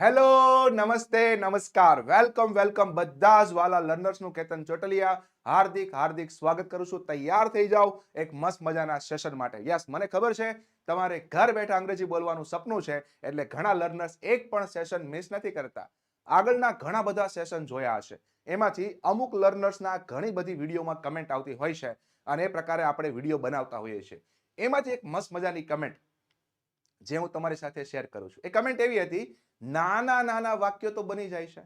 Hello નમસ્તે, નમસ્કાર. Welcome welcome બધા જ વાલા લર્નર્સનું કેતન ચોટલિયા. હાર્દિક હાર્દિક સ્વાગત કરું છું. તૈયાર થઈ જાઓ એક મસ્ત મજાના સેશન માટે. યસ મને ખબર છે, તમારે ઘર બેઠા અંગ્રેજી બોલવાનું સપનું છે, એટલે ઘણા લર્નર્સ એક પણ સેશન મિસ નથી કરતા. આગળના ઘણા બધા સેશન જોયા હશે. એમાંથી અમુક લર્નર્સના ઘણી બધી વિડીયોમાં કમેન્ટ આવતી હોય છે, અને એ પ્રકારે આપણે વીડિયો બનાવતા હોઈએ છીએ. એમાંથી એક મસ્ત મજાની કમેન્ટ જે હું તમારી સાથે શેર કરું છું. એ કમેન્ટ એવી હતી નાના નાના વાક્યો તો બની જાય છે.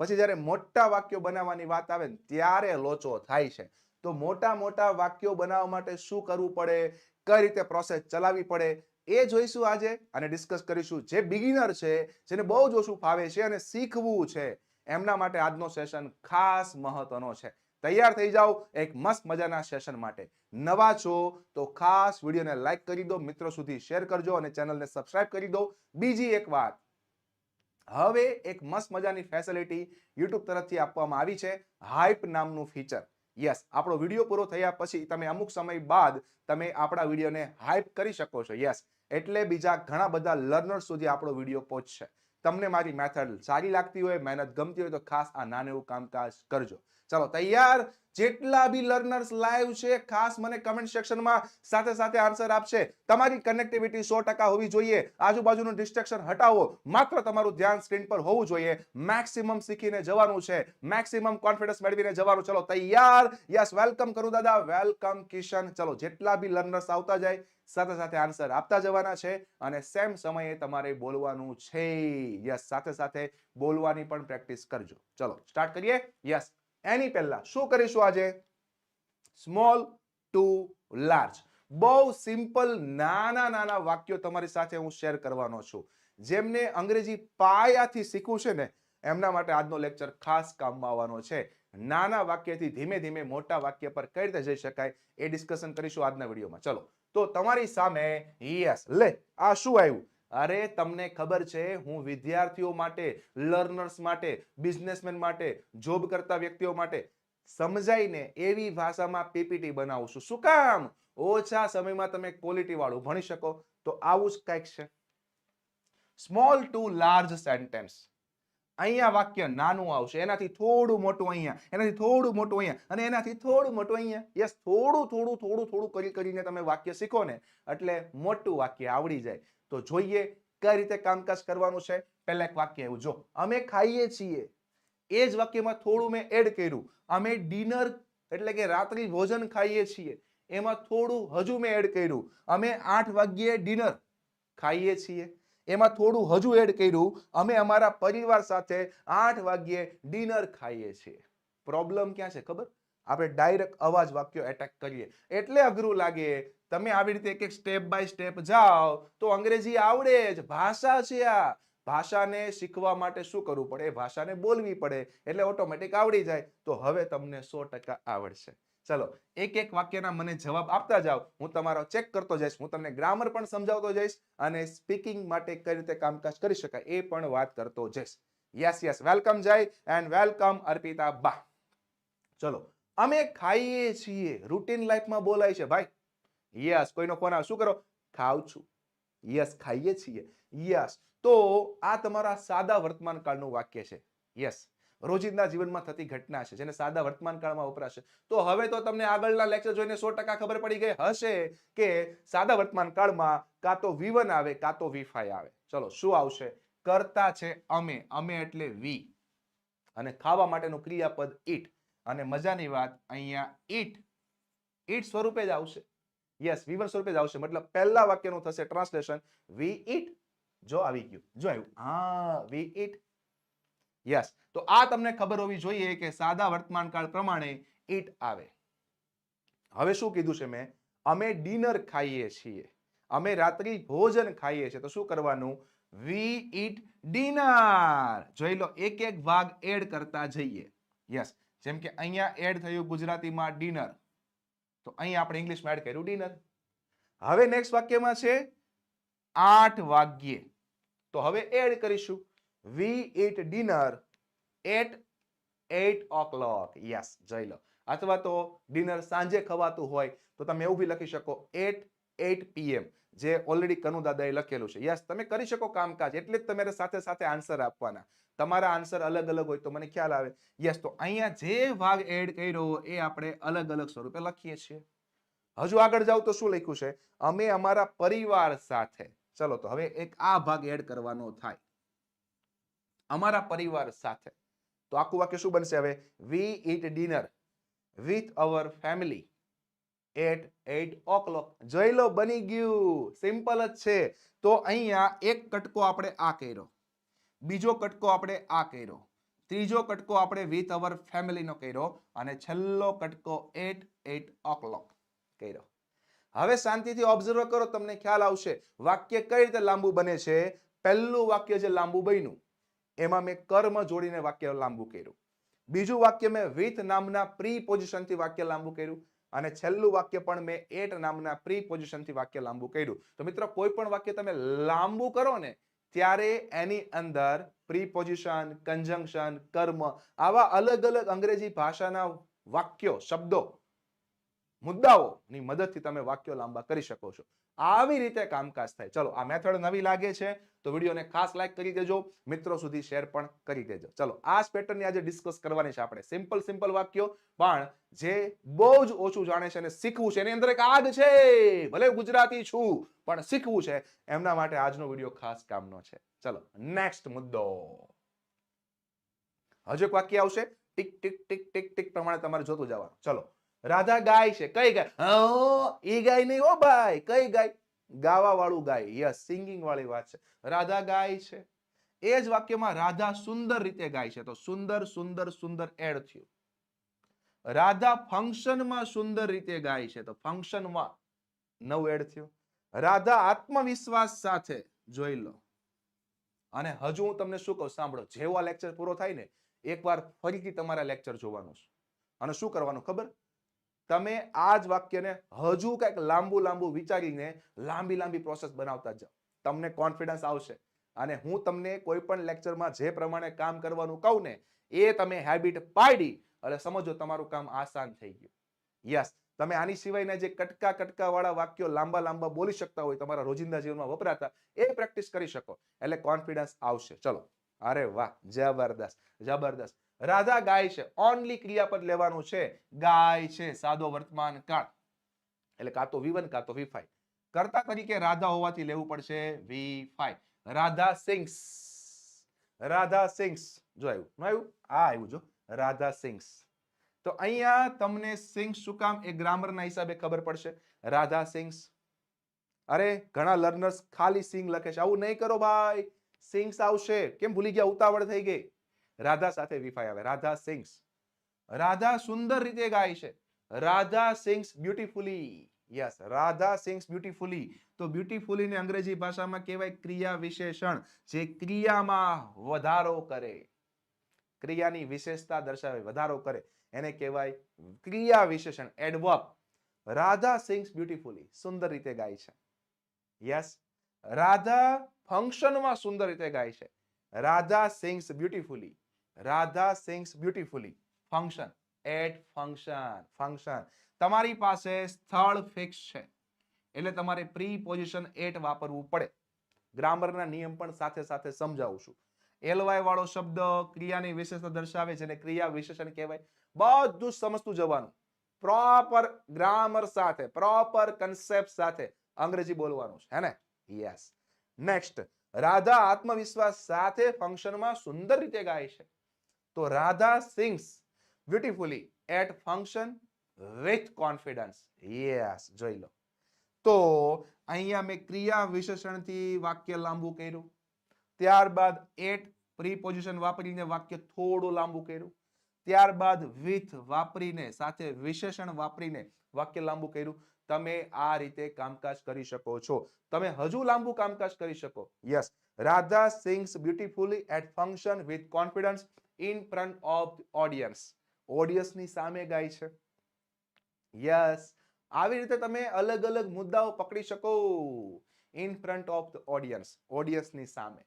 પછી જ્યારે મોટા વાક્યો બનાવવાની વાત આવે ત્યારે લોચો થાય છે. તો મોટા મોટા વાક્યો બનાવવા માટે શું કરવું પડે? કઈ રીતે પ્રોસેસ ચલાવવી પડે? એ જોઈશું આજે અને ડિસ્કસ કરીશું જે બિગિનર છે, જેને બહુ જ ઓછું ફાવે છે અને શીખવું છે, એમના માટે આજનો સેશન ખાસ મહત્વનો છે. તૈયાર થઈ જાઓ એક મસ્ત મજાના સેશન માટે. નવા છો તો ખાસ વિડીયોને લાઈક કરી દો, મિત્રો સુધી શેર કરજો અને ચેનલને સબસ્ક્રાઇબ કરી દો. બીજી એક વાત હવે એક મસ્ત મજાની ફેસિલિટી યુટ્યુબ તરફથી આપવામાં આવી છે. હાઇપ નામનું ફીચર યસ આપણો વીડિયો પૂરો થયા પછી તમે અમુક સમય બાદ તમે આપણા વિડીયોને હાઇપ કરી શકો છો. યસ એટલે બીજા ઘણા બધા લર્નર સુધી આપણો વીડિયો પહોંચશે. તમને મારી મેથડ સારી લાગતી હોય, મહેનત ગમતી હોય તો ખાસ આ નાનું એવું કામકાજ કરજો. ચાલો, તૈયાર જેટલા બી લર્નર્સ લાઈવ છે, ખાસ મને કમેન્ટ સેક્શનમાં સાથે સાથે આન્સર આપશે. તમારી કનેક્ટિવિટી સો ટકા હોવી જોઈએ. આજુબાજુનું ડિસ્ટ્રેક્શન હટાવો. માત્ર તમારું ધ્યાન સ્ક્રીન પર હોવું જોઈએ. મેક્સિમમ શીખીને જવાનું છે. મેક્સિમમ કોન્ફિડન્સ મેળવીને જવાનું. ચલો, તૈયાર? યસ વેલકમ કરું દાદા. વેલકમ કિશન. ચલો, જેટલા બી લર્નર્સ આવતા જાય, સાથે સાથે આન્સર આપતા જવાના છે. અને સેમ સમયે તમારે બોલવાનું છે. યસ સાથે સાથે બોલવાની પણ પ્રેક્ટિસ કરજો. ચલો સ્ટાર્ટ કરીએ? યસ એની પહેલા શું કરીશું આજે? સ્મોલ ટુ લાર્જ બહુ સિમ્પલ નાના નાના વાક્યો તમારી સાથે હું શેર કરવાનો છું. જેમને અંગ્રેજી પાયાથી શીખવું છે ને, એમના માટે આજનો લેક્ચર ખાસ કામમાં આવવાનો છે. નાના વાક્યથી ધીમે ધીમે મોટા વાક્ય પર કઈ રીતે જઈ શકાય એ ડિસ્કશન કરીશું આજના વિડીયોમાં. ચલો, તો તમારી સામે યસ લે, આ શું આવ્યું? અરે તમને ખબર છે, હું વિદ્યાર્થીઓ માટે લર્નર્સ માટે બિઝનેસમેન માટે જોબ કરતા વ્યક્તિઓ માટે સમજાઈને એવી ભાષામાં પીપીટી બનાવું છું. શું કામ? ઓછા સમયમાં તમે ક્વોલિટી વાળું ભણી શકો. તો આવું જ કંઈક છે. સ્મોલ ટુ લાર્જ સેન્ટેન્સ અહીંયા વાક્ય નાનું આવશે. એનાથી થોડું મોટું અહીંયા, એનાથી થોડું મોટું અહીંયા, અને એનાથી થોડું મોટું અહીંયા. યસ, થોડું થોડું થોડું થોડું કરી કરીને તમે વાક્ય શીખો ને એટલે મોટું વાક્ય આવડી જાય. તો જોઈએ કઈ રીતે કામકાજ કરવાનું છે? પહેલા એક વાક્ય એવું, જો, અમે ખાઈએ છીએ. એ જ વાક્યમાં થોડું મેં એડ કર્યું. અમે ડિનર એટલે કે રાત્રિ ભોજન ખાઈએ છીએ. એમાં થોડું હજુ મેં એડ કર્યું. અમે આઠ વાગ્યે ડિનર ખાઈએ છીએ. એમાં થોડું હજુ એડ કર્યું. અમે અમારા પરિવાર સાથે આઠ વાગ્યે ડિનર ખાઈએ છીએ. પ્રોબ્લેમ ક્યાં છે ખબર? આપણે ડાયરેક્ટ અવાજ વાક્યો એટેક કરીએ. એટલે અઘરું લાગે તમે આવી રીતે એક એક સ્ટેપ બાય સ્ટેપ જાઓ, તો અંગ્રેજી આવડે જ, ભાષા છે આ. ભાષાને શીખવા માટે શું કરવું પડે? એ ભાષાને બોલવી પડે, એટલે ઓટોમેટિક આવડી જાય. તો હવે તમને સો ટકા આવડશે. ચલો એક એક વાક્યના મને જવાબ આપતા જાઓ. હું તમારો ચેક કરતો જઈશ, હું તમને ગ્રામર પણ સમજાવતો જઈશ અને સ્પીકિંગ માટે કઈ રીતે કામકાજ કરી શકાય એ પણ વાત કરતો જઈશ. Yes yes welcome Jay and welcome Arpita બા ચલો, અમે ખાઈએ છીએ રૂટીન લાઈફમાં બોલાય છે. ભાઈ યસ, કોઈનો ફોન આવે, શું કરો? ખાવ છું. યસ, ખાઈએ છીએ. યસ. તો આ તમારા સાદા વર્તમાન કાળનું વાક્ય છે. યસ. રોજિંદા જીવનમાં થતી ઘટના છે, જેને સાદા વર્તમાન કાળમાં વપરાશે. તો હવે તો તમને આગળના લેક્ચર જોઈને સો ટકા ખબર પડી ગઈ હશે કે સાદા વર્તમાન કાળમાં કાં તો વી આવે, કાં તો વી ફાઈવ આવે. ચલો, શું આવશે? કરતા છે અમે. અમે એટલે વી અને ખાવા માટેનું ક્રિયાપદ ઈટ અને મજાની વાત અહીંયા ઈટ ઈટ સ્વરૂપે જ આવશે. યસ વિવર સ્વરૂપે જ આવશે. મતલબ પહેલા વાક્યનું થશે ટ્રાન્સલેશન વી ઈટ જો આવી ગયું. જો આવ્યું. હા વી ઈટ યસ તો આ તમને ખબર હોવી જોઈએ કે સાદા વર્તમાન કાળ પ્રમાણે ઈટ આવે. હવે શું કીધું છે મેં? અમે ડિનર ખાઈએ છીએ. અમે રાત્રિ ભોજન ખાઈએ છીએ. તો શું કરવાનું? વી ઈટ ડિનર જોઈ લો એક એક ભાગ એડ કરતા જઈએ. યસ જેમ કે અહીંયા એડ થયું ગુજરાતીમાં ડિનર. તો અહીં આપણે ઇંગ્લિશમાં એડ કર્યું ડિનર હવે નેક્સ્ટ વાક્યમાં છે આઠ વાગ્યે. તો હવે એડ કરીશું. We eat dinner at eight o'clock yes જોઈ લો. અથવા તો ડિનર સાંજે ખવાતું હોય તો તમે એવું બી લખી શકો. એટ એટ પીએમ જે ઓલરેડી કનુ દાદાએ લખેલું છે. યસ, તમે કરી શકો કામકાજ, એટલે જ તમારે સાથે સાથે આન્સર આપવાના. તમારા આન્સર અલગ અલગ હોય તો મને ખ્યાલ આવે. યસ, તો અહીંયા જે ભાગ એડ કર્યો એ આપણે અલગ અલગ સ્વરૂપે લખીએ છીએ. હજુ આગળ જાવ તો શું લખ્યું છે? અમે અમારા પરિવાર સાથે, ચલો તો હવે એક આ ભાગ એડ કરવાનો થાય. અમારા પરિવાર સાથે. તો આખું વાક્ય શું બનશે હવે? We eat dinner with our family at eight o'clock જોઈ લો, બની ગયું. સિમ્પલ જ છે. તો અહીંયા એક કટકો આપણે આ કર્યો. બીજો કટકો આપણે આ કર્યો. ત્રીજો કટકો આપણે વિથ અવર ફેમિલીનો કર્યો અને છેલ્લો કટકો એટ એટ ઓ કર્યો. હવે શાંતિથી ઓબ્ઝર્વ કરો, તમને ખ્યાલ આવશે. વાક્ય કઈ રીતે લાંબુ બને છે? પહેલું વાક્ય જે લાંબુ બન્યું, એમાં મેં કર્મ જોડીને વાક્ય લાંબુ કર્યું. બીજું વાક્ય મેં વિથ નામના પ્રી પોઝિશનથી વાક્ય લાંબુ કર્યું. અને છેલ્લું વાક્ય પણ મેં એટ નામના પ્રી પોઝિશનથી વાક્ય લાંબુ કર્યું. તો મિત્રો, કોઈ પણ વાક્ય તમે લાંબુ કરો ને, ત્યારે એની અંદર પ્રી પોઝિશન, કન્જંક્શન, કર્મ આવા અલગ અલગ અંગ્રેજી ભાષાના વાક્યો, શબ્દો મુદ્દાઓની મદદથી તમે વાક્યો લાંબા કરી શકો છો. આવી રીતે કામકાજ થાય. ચલો, આ મેથડ નવી લાગે છે તો વિડીયોને ખાસ લાઈક કરી દેજો. મિત્રો સુધી શેર પણ કરી દેજો. ચલો, આ જ પેટર્નની આજે ડિસ્કસ કરવાની છે આપણે. સિમ્પલ સિમ્પલ વાક્યો. પણ જે બહુ જ ઓછું જાણે છે અને શીખવું છે, એની અંદર એક આગ છે. ભલે ગુજરાતી છું, પણ શીખવું છે. એમના માટે આજનો વીડિયો ખાસ કામનો છે. ચલો નેક્સ્ટ મુદ્દો. હજુ એક વાક્ય આવશે. Tick tick tick tick tick પ્રમાણે તમારે જોતું જવાનું. ચલો રાધા ગાય છે, કઈ ગાય? એ ગાય નહીં હો ભાઈ, કઈ ગાય? ગાવા વાળું ગાય, યસ સિંગિંગ વાળી વાત છે. રાધા ગાય છે. એ જ વાક્યમાં રાધા સુંદર રીતે ગાય છે. તો સુંદર સુંદર સુંદર એડ થયું. રાધા ફંક્શનમાં સુંદર રીતે ગાય છે. તો ફંક્શનમાં નવું એડ થયું. રાધા આત્મવિશ્વાસ સાથે જોઈ લો. અને હજુ હું તમને શું કહું, સાંભળો, જેવો આ લેક્ચર પૂરો થાય ને, એકવાર ફરીથી તમારા લેક્ચર જોવાનું છે. અને શું કરવાનું ખબર? તમે આ જ વાક્યને હજુ કંઈક લાંબુ લાંબુ વિચારીને લાંબી લાંબી પ્રોસેસ બનાવતા જાઓ. તમને કોન્ફિડન્સ આવશે. અને હું તમને કોઈ પણ લેક્ચરમાં જે પ્રમાણે કામ કરવાનું કહું ને, એ તમે હેબિટ પાડી એટલે સમજો તમારું કામ આસાન થઈ ગયું. યસ તમે આની સિવાયના જે કટકા કટકા વાળા વાક્યો લાંબા લાંબા બોલી શકતા હોય, તમારા રોજિંદા જીવનમાં વપરાતા, એ પ્રેક્ટિસ કરી શકો. એટલે કોન્ફિડન્સ આવશે. ચલો. અરે વાહ, જબરદસ્ત જબરદસ્ત. રાધા ગાય છે. ઓનલી ક્રિયાપદ લેવાનું છે. ગાય છે. સાદો વર્તમાન કાળ. એટલે કાં તો વી વન કાં તો વી ફાઈવ કરતા તરીકે રાધા હોવાથી લેવું પડશે V five Radha sings Radha sings જો આવ્યું. ન આવ્યું? આ આવ્યું જો. રાધા સિંગ્સ તો અહીંયા તમને સિંગ્સ શું કામ? એ ગ્રામરના હિસાબે ખબર પડશે. રાધા સિંગ્સ અરે, ઘણા લર્નર્સ ખાલી સિંગ લખે છે. આવું નહીં કરો ભાઈ. સિંગ્સ આવશે. કેમ ભૂલી ગયા? ઉતાવળ થઈ ગઈ. રાધા સાથે વિફાઈ આવે. રાધા સિંગ્સ રાધા સુંદર રીતે ગાય છે. Radha sings beautifully yes Radha sings beautifully તો બ્યુટીફુલી ને અંગ્રેજી ભાષામાં કહેવાય ક્રિયા વિશેષણ, જે ક્રિયામાં વધારો કરે. ક્રિયાની વિશેષતા દર્શાવે, વધારો કરે. એને કહેવાય ક્રિયા વિશેષણ એડવર્બ રાધા સિંગ્સ બ્યુટીફુલી સુંદર રીતે ગાય છે. યસ રાધા ફંક્શનમાં સુંદર રીતે ગાય છે. Radha sings beautifully Radha sings beautifully function at function function તમારી પાસે સ્થળ ફિક્સ છે. એટલે તમારે પ્રી પોઝિશન એટ વાપરવું પડે. ગ્રામરના નિયમ પણ સાથે સાથે સમજાવું છું. એલવાય વાળો શબ્દ ક્રિયાની વિશેષતા દર્શાવે છે અને ક્રિયા વિશેષણ કહેવાય. બધું સમજતું જવાનું. પ્રોપર ગ્રામર સાથે પ્રોપર કન્સેપ્ટ સાથે અંગ્રેજી બોલવાનું છે હે યસ નેક્સ્ટ રાધા આત્મવિશ્વાસ સાથે ફંક્શનમાં સુંદર રીતે ગાય છે. તો Radha sings beautifully at function with confidence yes જોઈ લો. તો અહીંયા મેં ક્રિયા વિશેષણથી વાક્ય લાંબુ કર્યું. ત્યારબાદ એટ પ્રીપોઝિશન વાપરીને વાક્ય થોડું લાંબુ કર્યું. ત્યારબાદ વિથ વાપરીને, સાથે વિશેષણ વાપરીને વાક્ય લાંબુ કર્યું. તમે આ રીતે કામકાજ કરી શકો છો. તમે હજુ લાંબુ કામકાજ કરી શકો. Yes Radha sings beautifully at function with confidence in front of audience ઓડિયન્સની સામે ગાય છે. યસ આવી રીતે તમે અલગ અલગ મુદ્દાઓ પકડી શકો in front of the audience ઓડિયન્સની સામે.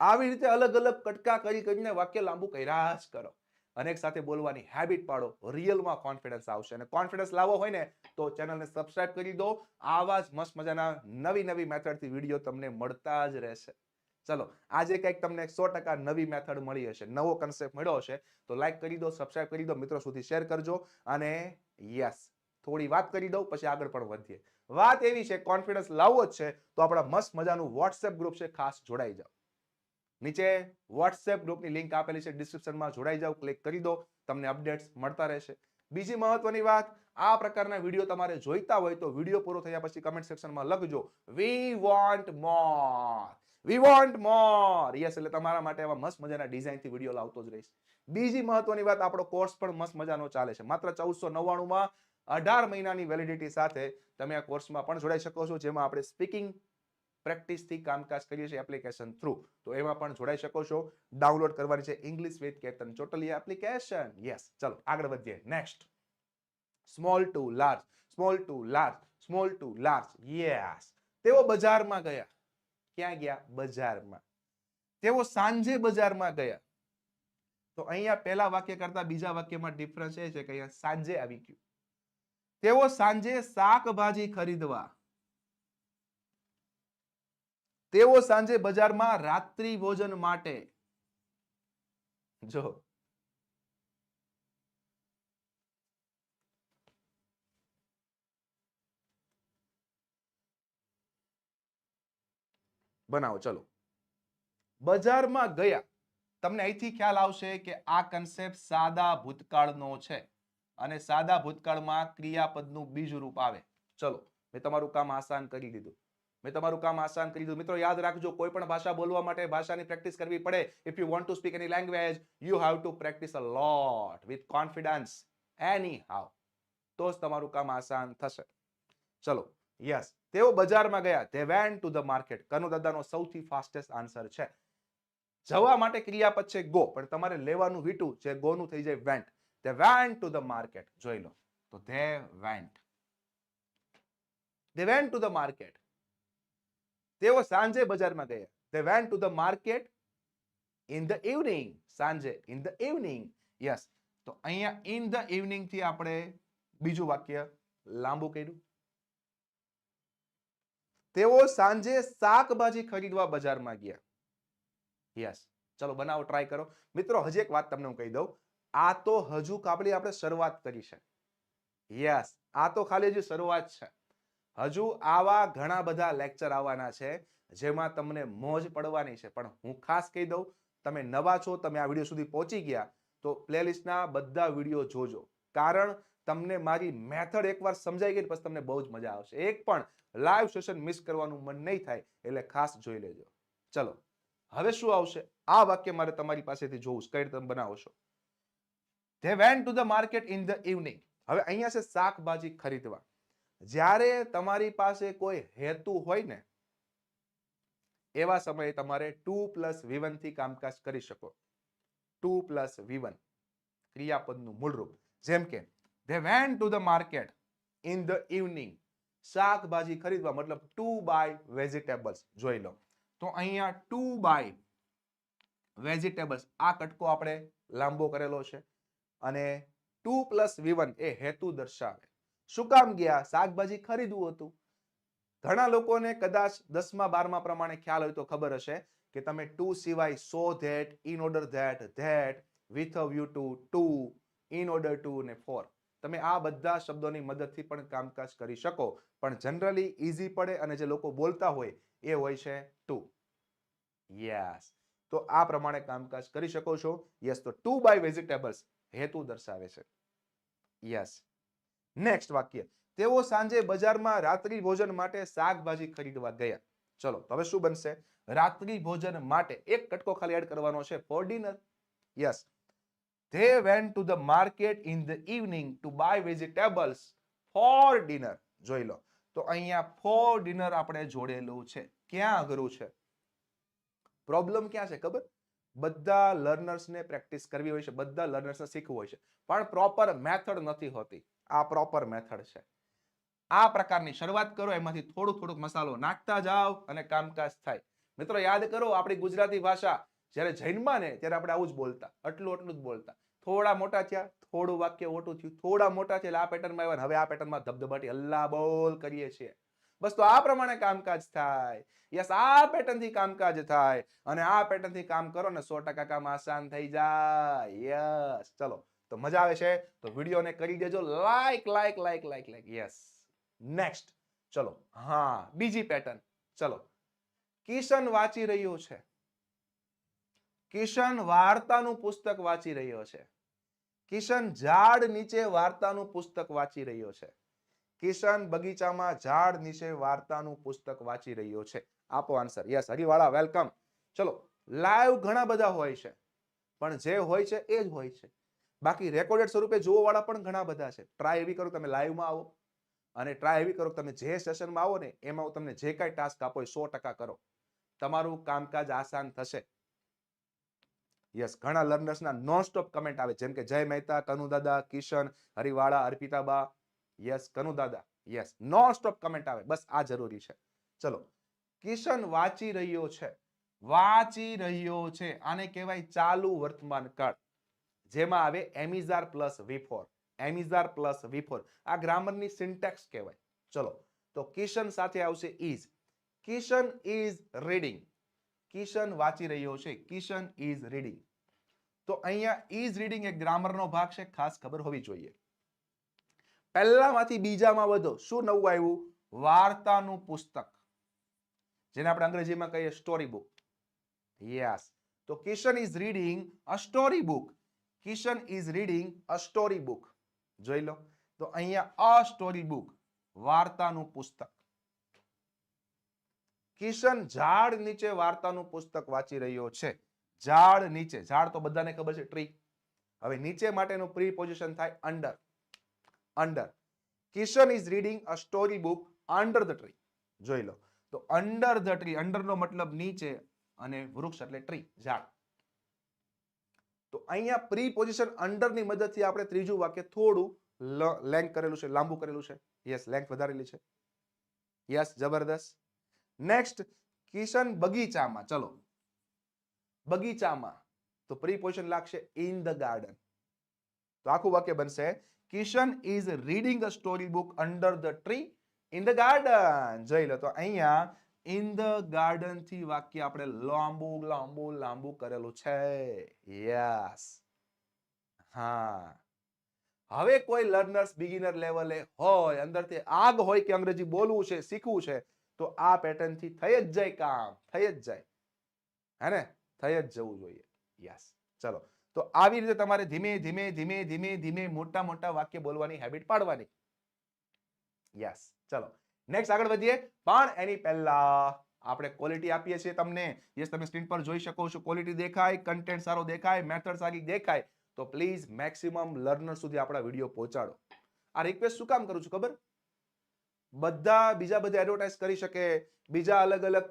આવી રીતે અલગ અલગ કટકા કરી કરીને વાક્ય લાંબુ કર્યા જ કરો. અનેક સાથે બોલવાની હેબિટ પાડો. રિયલમાં કોન્ફિડન્સ આવશે. અને કોન્ફિડન્સ લાવવો હોય ને, તો ચેનલને સબસ્ક્રાઇબ કરી દો. આવા જ મસ્ત મજાના નવી નવી મેથડથી વીડિયો તમને મળતા જ રહેશે. ચલો, આજે કંઈક તમને સો ટકા નવી મેથડ મળી હશે, નવો કન્સેપ્ટ મળ્યો હશે, તો લાઈક કરી દો સબસ્ક્રાઇબ કરી દો, મિત્રો સુધી શેર કરજો અને યસ થોડી વાત કરી દઉં, પછી આગળ પણ વધીએ. વાત એવી છે કોન્ફિડન્સ લાવવો જ છે, તો આપણા મસ્ત મજાનું વોટ્સએપ ગ્રુપ છે, ખાસ જોડાઈ જાઓ. નીચે વોટ્સએપ ગ્રુપની લિંક આપેલી છે ડિસ્ક્રિપ્શનમાં જોડાઈ જાઓ ક્લિક કરી દો, તમને અપડેટ્સ મળતા રહેશે. બીજી મહત્વની વાત, આ પ્રકારના વીડિયો તમારે જોઈતા હોય તો વીડિયો પૂરો થયા પછી કમેન્ટ સેક્શનમાં લખજો we want more we want more yes એટલે તમારા માટે આવા મસ્ત મજાના ડિઝાઇનથી વીડિયો લાવતો જ રહીશ. બીજી મહત્વની વાત, આપણો કોર્સ પણ મસ્ત મજાનો ચાલે છે. માત્ર ચૌદસો નવ્વાણુંમાં અઢાર મહિનાની વેલિડિટી સાથે તમે આ કોર્સમાં પણ જોડાઈ શકો છો, જેમાં આપણે સ્પીકિંગ પ્રેક્ટિસથી કામકાજ કરીએ છીએ એપ્લિકેશન થ્રુ તો એમાં પણ જોડાઈ શકો છો. ડાઉનલોડ કરવાની છે English with Ketan Chotaliya application yes ચલો, આગળ વધીએ. Next small to large small to large small to large yes તેઓ બજારમાં ગયા. ક્યાં ગયા? બજારમાં. તેઓ સાંજે બજારમાં ગયા. તો અહીંયા પહેલા વાક્ય કરતા બીજા વાક્યમાં ડિફરન્સ એ છે કે અહીંયા સાંજે આવી ગયું. તેઓ સાંજે શાકભાજી ખરીદવા. તેઓ સાંજે બજારમાં રાત્રિ ભોજન માટે. જો બનાવો, ચલો. બજારમાં ગયા. તમને અહીંથી ખ્યાલ આવશે કે આ કન્સેપ્ટ સાદા ભૂતકાળનો છે અને સાદા ભૂતકાળમાં ક્રિયાપદનું બીજું રૂપ આવે. ચલો, મેં તમારું કામ આસાન કરી દીધું. મેં તમારું કામ આસાન કરી દીધું. મિત્રો, યાદ રાખજો, કોઈ પણ ભાષા બોલવા માટે ભાષાની પ્રેક્ટિસ કરવી પડે. If you want to speak any language you have to practise a lot with confidence anyhow તો જ તમારું કામ આસાન થશે. ચલો યસ તેઓ બજારમાં ગયા. They went to the market Kanu દાદાનો સૌથી ફાસ્ટેસ્ટ આન્સર છે. જવા માટે ક્રિયાપદ છે ગો પણ તમારે લેવાનું વીટું જે ગોનું થઈ જાય went they went to the market જોઈ લો. તો they went they went to the market તેઓ સાંજે બજારમાં ગયા. They went to the market in the evening સાંજે. ઇન ધ ઇવનિંગ યસ તો અહીંયા ઇન ધ ઇવનિંગથી આપણે બીજું વાક્ય લાંબુ કર્યું. તેઓ સાંજે શાકભાજી ખરીદવા બજારમાં ગયા. યસ. ચલો બનાવો ટ્રાય કરો. મિત્રો, હજી એક વાત તમને હું કહી દઉં. આ તો હજુ કાપડી આપણે શરૂઆત કરી છે. યસ. આ તો ખાલી હજી શરૂઆત છે. હજુ આવા ઘણા બધા લેક્ચર આવવાના છે, જેમાં તમને મોજ પડવાની છે. પણ હું ખાસ કહી દઉં, તમે નવા છો, તમે આ વીડિયો સુધી પહોંચી ગયા, તો પ્લેલિસ્ટના બધા વીડિયો જોજો. કારણ તમને મારી મેથડ એકવાર સમજાઈ ગઈ પછી તમને બહુ જ મજા આવશે. એક પણ લાઈવ સેશન મિસ કરવાનું મન નહીં થાય એટલે ખાસ જોઈ લેજો. ચલો, હવે શું આવશે? આ વાક્ય મારે તમારી પાસેથી જોવું. કઈ રીતે તમે બનાવો છો? They went to the market in the evening હવે અહીંયા છે શાકભાજી ખરીદવા. જ્યારે તમારી પાસે કોઈ હેતુ હોય ને, એવા સમયે તમારે ટુ પ્લસ વી થી કામકાજ કરી શકો. ટુ પ્લસ વી ક્રિયાપદનું મૂળરૂપ જેમ કે they went to the market in the evening શાકભાજી ખરીદવા, મતલબ ટુ બાય વેજીટેબલ્સ જોઈ લો. તો અહીંયા ટુ બાય વેજીટેબલ્સ આ કટકો આપણે લાંબો કરેલો છે અને ટુ પ્લસ વી એ હેતુ દર્શાવે. શું કામ ગયા? શાકભાજી ખરીદવું હતું. ઘણા લોકોને કદાચ દસમા, બારમા પ્રમાણે ખ્યાલ હોય તો ખબર હશે કે તમે ટુ સિવાય so that in order that that with a view to to in order to ને ફોર તમે આ બધા શબ્દોની મદદથી પણ કામકાજ કરી શકો. પણ જનરલી ઈઝી પડે અને જે લોકો બોલતા હોય એ હોય છે ટુ યસ તો આ પ્રમાણે કામકાજ કરી શકો છો. યસ તો ટુ બાય વેજીટેબલ્સ હેતુ દર્શાવે છે. યસ નેક્સ્ટ વાક્ય. તેઓ સાંજે બજારમાં રાત્રિ ભોજન માટે શાકભાજી ખરીદવા ગયા. ચલો, તો હવે શું બનશે? રાત્રિ ભોજન માટે એક કટકો ખાલી એડ કરવાનો છે for dinner yes they went to the market in the evening to buy vegetables for dinner. જોઈ લો. તો અહીંયા ફોર ડિનર આપણે જોડેલું છે. ક્યાં અઘરું છે? પ્રોબ્લેમ ક્યાં છે ખબર? બધા લર્નર્સને પ્રેક્ટિસ કરવી હોય છે, બધા લર્નર્સને શીખવું હોય છે. પણ પ્રોપર મેથડ નથી હોતી. આ પ્રોપર મેથડ છે. આ પ્રકારની શરૂઆત કરો, એમાંથી થોડું થોડુંક મસાલો નાખતા જાઓ અને કામકાજ થાય. મિત્રો, યાદ કરો, આપણી ગુજરાતી ભાષા જ્યારે જૈનમાં ને ત્યારે આપણે આવું જ બોલતા, આટલું આટલું જ બોલતા. થોડા મોટા થયા, થોડું વાક્ય ઓટું થયું, થોડા મોટા છે આ પેટર્નમાં આવ્યા હવે આ પેટર્નમાં ધબધબાટી, અલ્લાહ બોલ કરીએ છીએ. બસ તો આ પ્રમાણે કામકાજ થાય. યસ આ પેટર્નથી કામકાજ થાય અને આ પેટર્નથી કામ કરો ને સો ટકા કામ આસાન થઈ જાય. યસ ચલો, તો મજા આવે છે? તો વિડીયોને કરી દેજો. Like like like like like yes next ચલો. હા, બીજી પેટર્ન ચલો. કિશન વાંચી રહ્યો છે. કિશન વાર્તાનું પુસ્તક વાંચી રહ્યો છે. કિશન ઝાડ નીચે વાર્તાનું પુસ્તક વાંચી રહ્યો છે. કિશન બગીચામાં ઝાડ નીચે વાર્તાનું પુસ્તક વાંચી રહ્યો છે. આપો આન્સર યસ હરિવાળા વેલકમ ચલો લાઈવ ઘણા બધા હોય છે. પણ જે હોય છે એ જ હોય છે. બાકી રેકોર્ડેડ સ્વરૂપે જોવા વાળા પણ ઘણા બધા છે. ટ્રાય એવી કરો તમે લાઈવમાં આવો. અને ટ્રાય એવી કરો તમે જે સેશનમાં આવો ને, એમાં હું તમને જે કાંઈ ટાસ્ક આપો એ સો ટકા કરો. તમારું કામકાજ આસાન થશે. યસ ઘણા લર્નર્સના નોન સ્ટોપ કમેન્ટ આવે. જેમ કે, જય મહેતા, કનુ દાદા, કિશન, હરિવાળા, અર્પિતાબા. યસ કનુ દાદા. યસ નોન સ્ટોપ કમેન્ટ આવે. બસ આ જરૂરી છે. ચલો, કિશન વાંચી રહ્યો છે. વાંચી રહ્યો છે. આને કહેવાય ચાલુ વર્તમાન કાળ. જેમાં આવે એમિઝાર પ્લસ વી એમિઝાર પ્લસ વી આ ગ્રામરની સિન્ટેક્સ કહેવાય. ચલો, તો કિશન સાથે આવશે is Kishan is reading. Kishan વાંચી રહ્યો છે. કિશન ઇઝ રીડિંગ તો અહીંયા ઇઝ રીડિંગ એક ગ્રામરનો ભાગ છે. ખાસ ખબર હોવી જોઈએ. પહેલામાંથી બીજામાં વધો. શું નવું આવ્યું? વાર્તાનું પુસ્તક. જેને આપણે અંગ્રેજીમાં કહીએ સ્ટોરી બુક યસ તો Kishan is reading a story book Kishan is reading a story book જોઈ લો. તો અહીંયા અ સ્ટોરી બુક વાર્તાનું પુસ્તક. કિશન ઝાડ નીચે વાર્તાનું પુસ્તક વાંચી રહ્યો છે. ઝાડ નીચે. ઝાડ તો બધાને ખબર છે ટ્રી હવે નીચે માટેનું પ્રી પોઝિશન થાય under under Kishan is reading a story book under the tree જોઈ લો. તો અંડર ધ ટ્રી અંડરનો મતલબ નીચે અને વૃક્ષ એટલે ટ્રી ઝાડ. તો અહીંયા પ્રી પોઝિશન અંડરની મદદથી આપણે ત્રીજું વાક્ય થોડું લેન્થ કરેલું છે, લાંબુ કરેલું છે. યસ લેન્થ વધારેલી છે. યસ જબરદસ્ત. નેક્સ્ટ કિશન બગીચામાં. ચલો. બગીચામાં. તો પ્રીપોઝિશન લાગશે ઇન ધ ગાર્ડન તો આખું વાક્ય બનશે, Kishan is reading a story book under the tree in the garden જોઈ લો, તો અહીંયા ઇન ધ ગાર્ડનથી વાક્ય આપણે લાંબુ લાંબુ લાંબુ કરેલું છે. યસ હા. હવે કોઈ લર્નર્સ બિગિનર લેવલે હોય, અંદરથી આગ હોય કે અંગ્રેજી બોલવું છે, શીખવું છે તો આ પેટર્નથી થઈ જ જાય કામ, થઈ જ જાય. હે થઈ જ જવું જોઈએ. યસ. ચલો. તો આવી રીતે તમારે ધીમે ધીમે ધીમે ધીમે ધીમે મોટા મોટા વાક્ય બોલવાની હેબિટ પાડવાની. યસ. ચલો. નેક્સ્ટ આગળ વધીએ. પણ એની પહેલા આપણે ક્વોલિટી આપીએ છીએ તમને. યસ તમે સ્ક્રીન પર જોઈ શકો છો. ક્વોલિટી દેખાય કન્ટેન્ટ સારો દેખાય મેથડ સારી દેખાય. તો પ્લીઝ મેક્સિમમ લર્નર સુધી આપણા વીડિયો પહોંચાડો. આ રિક્વેસ્ટ શું કામ કરું છું ખબર? બધા બીજા બધા એડવર્ટાઇઝ કરી શકે, બીજા અલગ અલગ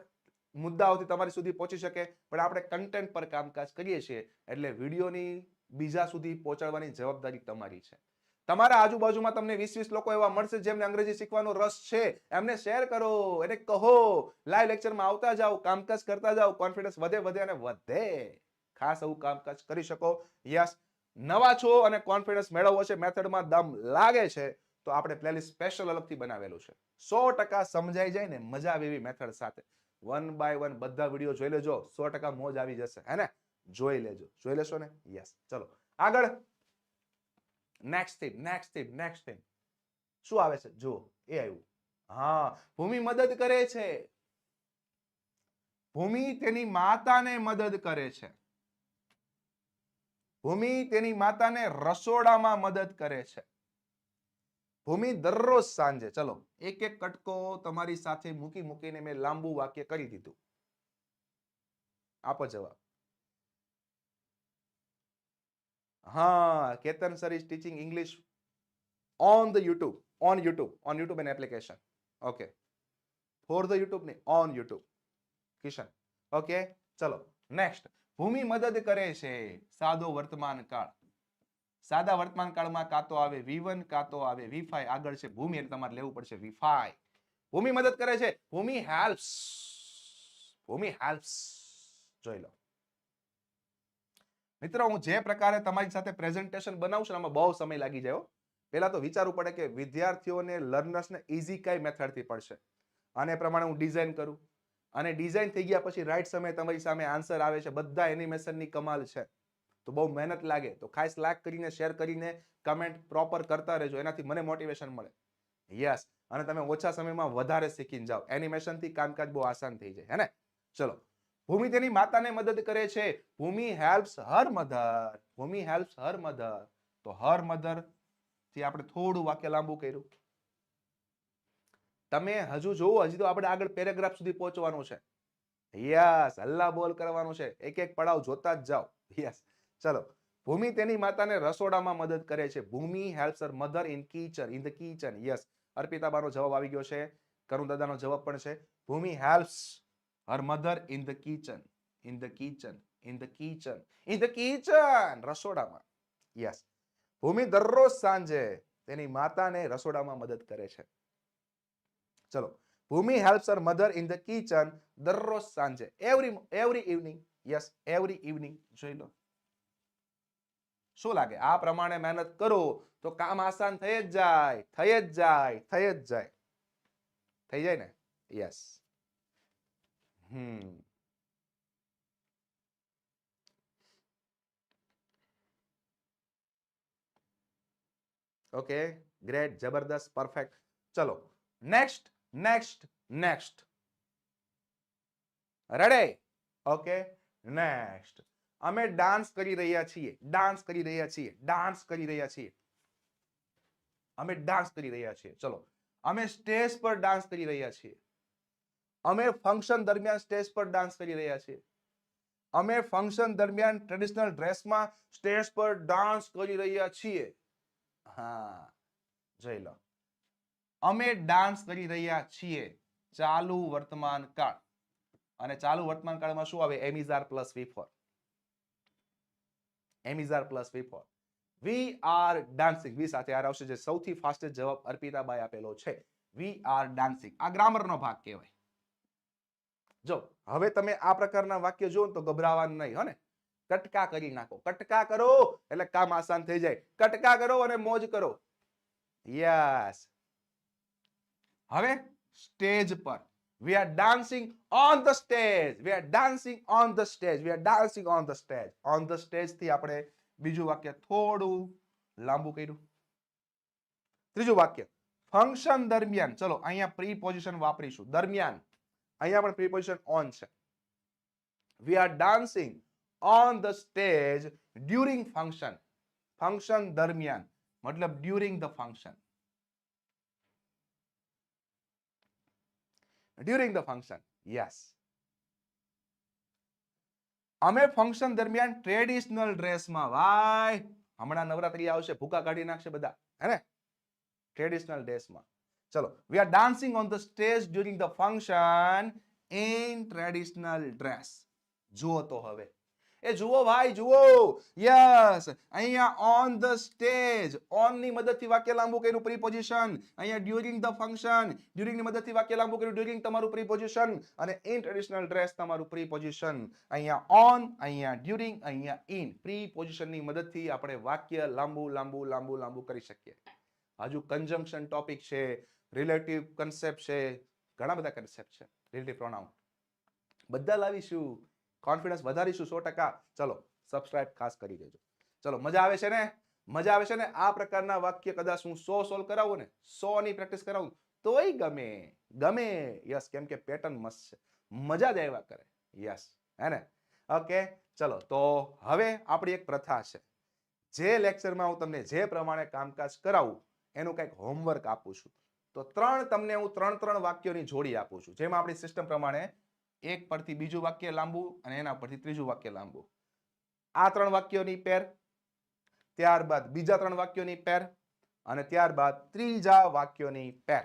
મુદ્દાઓથી તમારી સુધી પહોંચી શકે, પણ આપણે કન્ટેન્ટ પર કામકાજ કરીએ છીએ એટલે વિડીયોની બીજા સુધી પહોંચાડવાની જવાબદારી તમારી છે. તમારા આજુબાજુમાં તમને વીસ વીસ લોકો એવા મળશે જેમને અંગ્રેજી શીખવાનો રસ છે. એમને શેર કરો, એને કહો લાઈવ લેક્ચરમાં આવતા જાઓ, કામકાજ કરતા જાઓ કોન્ફિડન્સ વધે વધે અને વધે. ખાસ એવું કામકાજ કરી શકો. યસ, નવા છો અને કોન્ફિડન્સ મેળવવો છે મેથડમાં દમ લાગે છે. તો આપણે પ્લેલિસ્ટ સ્પેશિયલ અલગથી બનાવેલું છે. સો સમજાઈ જાય ને મજા આવે એવી મેથડ સાથે. વન બાય વન બધા વીડિયો જોઈ લેજો, સો મોજ આવી જશે, હે ને? જોઈ લેજો. જોઈ લેશો ને? યસ ચલો. આગળ. Next theme next theme next theme શું આવે છે? જુઓ, એ આવ્યું. હા, ભૂમિ મદદ કરે છે. ભૂમિ તેની માતાને મદદ કરે છે. ભૂમિ તેની માતાને રસોડામાં મદદ કરે છે. ભૂમિ દરરોજ સાંજે, ચલો એક એક કટકો તમારી સાથે મૂકી મૂકીને મેં લાંબુ વાક્ય કરી દીધું. આપો જવાબ. હા, Ketan sir is teaching English on the YouTube on YouTube on YouTube an application okay for the YouTube ને ઓન યુટ્યુબ કિશન ઓકે ચલો નેક્સ્ટ ભૂમિ મદદ કરે છે સાદો વર્તમાન કાળ. સાદા વર્તમાન કાળમાં કાં આવે વી વન કાં આવે વી ફાઈવ આગળ છે ભૂમિ, એટલે તમારે લેવું પડશે વી ફાઈવ ભૂમિ મદદ કરે છે. ભૂમિ હેલ્પ્સ ભૂમિ હેલ્પ્સ જોઈ લો. મિત્રો, હું જે પ્રકારે તમારી સાથે પ્રેઝન્ટેશન બનાવું છું ને આમાં બહુ સમય લાગી જાય. પહેલા તો વિચારવું પડે કે વિદ્યાર્થીઓને લર્નર્સને ઇઝી કઈ મેથડથી પડશે? અને પ્રમાણે હું ડિઝાઇન કરું. અને ડિઝાઇન થઈ ગયા પછી રાઈટ સમયે તમારી સામે આન્સર આવે છે. બધા એનિમેશનની કમાલ છે. તો બહુ મહેનત લાગે. તો ખાસ લાઈક કરીને શેર કરીને કમેન્ટ પ્રોપર કરતા રહેજો. એનાથી મને મોટિવેશન મળે. યસ અને તમે ઓછા સમયમાં વધારે શીખીને જાઓ. એનિમેશનથી કામકાજ બહુ આસાન થઈ જાય. હે ચલો. ભૂમિ તેની માતાને મદદ કરે છે. Bhumi helps her mother Bhumi helps her mother તો હર મધરથી આપણે થોડું વાક્ય લાંબુ કર્યું. તમે હજુ જોવો, હજી તો આપણે આગળ પેરેગ્રાફ સુધી પહોંચવાનું છે. યસ હલ્લા બોલ કરવાનું છે. એક એક પડાવ જોતા જ જાઓ. યસ ચલો, ભૂમિ તેની માતાને રસોડામાં મદદ કરે છે. Bhumi helps her mother in kitchen, in the kitchen. Yes, અર્પિતાબાનો જવાબ આવી ગયો છે. કરુણ દાદાનો જવાબ પણ છે. Bhumi helps her mother in the kitchen, in the kitchen, in the kitchen, in the kitchen, રસોડામાં. યસ, ભૂમિ દરરોજ સાંજે તેની માતાને રસોડામાં મદદ કરે છે. ચલો, Bhumi helps her mother in the kitchen દરરોજ સાંજે, every every evening, yes, every evening જોઈ લો. શું લાગે? આ પ્રમાણે મહેનત કરો તો કામ આસાન થઈ જ જાય, થઈ જ જાય, થઈ જ જાય. થઈ જાય ને? યસ હમ ઓકે ગ્રેટ જબરદસ્ત પરફેક્ટ ચલો next next next ready okay next અમે ડાન્સ કરી રહ્યા છીએ. ડાન્સ કરી રહ્યા છીએ. ડાન્સ કરી રહ્યા છીએ. અમે ડાન્સ કરી રહ્યા છીએ. ચલો. અમે સ્ટેજ પર ડાન્સ કરી રહ્યા છીએ. અમે ફંક્શન દરમિયાન સ્ટેજ પર ડાન્સ કરી રહ્યા છીએ. અમે ફંક્શન દરમિયાન ટ્રેડિશનલ ડ્રેસમાં સ્ટેજ પર ડાન્સ કરી રહ્યા છીએ. હા. જઈ લો. અમે ડાન્સ કરી રહ્યા છીએ. ચાલુ વર્તમાન કાળ. અને ચાલુ વર્તમાન કાળમાં શું આવે? Am is are plus V four am is are plus V four we are dancing we સાથે આર આવશે જે સૌથી ફાસ્ટેસ્ટ જવાબ અર્પિતાબાઈ આપેલો છે. વી આર ડાન્સિંગ આ ગ્રામરનો ભાગ કહેવાય. જો, હવે તમે આ પ્રકારના વાક્ય જુઓ તો ગભરાવાનું નહીં, હો ને? કટકા કરી નાખો. કટકા કરો, એટલે કામ આસાન થઈ જાય. કટકા કરો અને મોજ કરો. યસ હવે સ્ટેજ પર. We are dancing on the stage we are dancing on the stage we are dancing on the stage on the stage થી આપણે બીજું વાક્ય થોડું લાંબુ કર્યું ત્રીજું વાક્ય ફંક્શન દરમિયાન ચલો અહીંયા પ્રીપોઝિશન વાપરીશું દરમિયાન અહીંયા પણ પ્રીપોઝિશન ઓન છે we are dancing on the stage during function function દરમિયાન મતલબ during the function during the function yes અમે ફંક્શન દરમિયાન ટ્રેડિશનલ ડ્રેસમાં ભાઈ, હમણાં નવરાત્રી આવશે, ભૂકા કાઢી નાખશે બધા, હે ટ્રેડિશનલ ડ્રેસમાં ચલો we are dancing on the stage during the function in traditional dress જુઓ તો હવે. એ જુઓ ભાઈ, જુઓ. યસ અહીંયા ઓન ધ સ્ટેજ ઓનની મદદથી વાક્ય લાંબુ કર્યું પ્રીપોઝિશન અહીંયા ડ્યુરિંગ ધ ફંક્શન ડ્યુરિંગની મદદથી વાક્ય લાંબુ કર્યું ડ્યુરિંગ તમારું પ્રીપોઝિશન અને ઇન ટ્રેડિશનલ ડ્રેસ તમારું પ્રીપોઝિશન અહીંયા ઓન અહીંયા ડ્યુરિંગ અહીંયા ઇન પ્રીપોઝિશનની મદદથી આપણે વાક્ય લાંબુ લાંબુ લાંબુ લાંબુ કરી શકીએ. હજુ કન્જંક્શન ટોપિક છે રિલેટિવ કન્સેપ્ટ છે, ઘણા બધા કન્સેપ્ટ છે. રિલેટિવ પ્રોનાઉન બધા લાવીશું. કોન્ફિડન્સ વધારીશું સો ટકા. ચલો સબસ્ક્રાઇબ ખાસ કરી દેજો. ચલો, મજા આવે છે ને? મજા આવે છે ને? આ પ્રકારના વાક્ય કદાચ હું સો સોલ્વ કરાવું ને સો ની પ્રેક્ટિસ કરાવું, તોય ગમે. ગમે. યસ કેમ કે પેટર્ન મસ્ત છે. મજા જ આવ્યા કરે. યસ હે ને? ઓકે ચલો, તો હવે આપણી એક પ્રથા છે. જે લેક્ચરમાં હું તમને જે પ્રમાણે કામકાજ કરાવું, એનું કંઈક હોમવર્ક આપું છું. તો ત્રણ તમને હું ત્રણ ત્રણ વાક્યોની જોડી આપું છું. જેમાં આપણી સિસ્ટમ પ્રમાણે એક પરથી બીજું વાક્ય લાંબુ અને એના પરથી ત્રીજું વાક્ય લાંબુ. આ ત્રણ વાક્યોની પેર, ત્યારબાદ બીજા ત્રણ વાક્યોની પેર અને ત્યારબાદ ત્રીજા વાક્યોની પેર.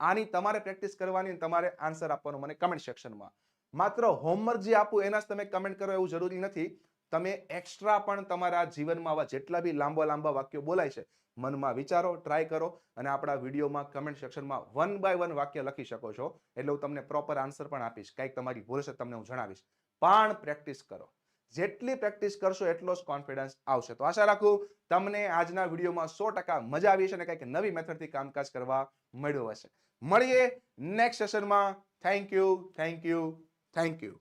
આની તમારે પ્રેક્ટિસ કરવાની તમારે આન્સર આપવાનો મને કમેન્ટ સેક્શનમાં માત્ર હોમવર્ક જે આપું એના જ તમે કમેન્ટ કરો એવું જરૂરી નથી. તમે એક્સ્ટ્રા પણ તમારા જીવનમાં આવા જેટલા બી લાંબા લાંબા વાક્યો બોલાય છે, મનમાં વિચારો ટ્રાય કરો અને આપણા વિડીયોમાં કમેન્ટ સેક્શનમાં વન બાય વન વાક્ય લખી શકો છો. એટલે હું તમને પ્રોપર આન્સર પણ આપીશ. કંઈક તમારી ભૂલ છે તમને હું જણાવીશ. પણ પ્રેક્ટિસ કરો. જેટલી પ્રેક્ટિસ કરશો એટલો જ કોન્ફિડન્સ આવશે. તો આશા રાખું તમને આજના વિડીયોમાં સો ટકા મજા આવી હશે અને કંઈક નવી મેથડથી કામકાજ કરવા મળ્યું હશે. મળીએ નેક્સ્ટ સેશનમાં thank you thank you thank you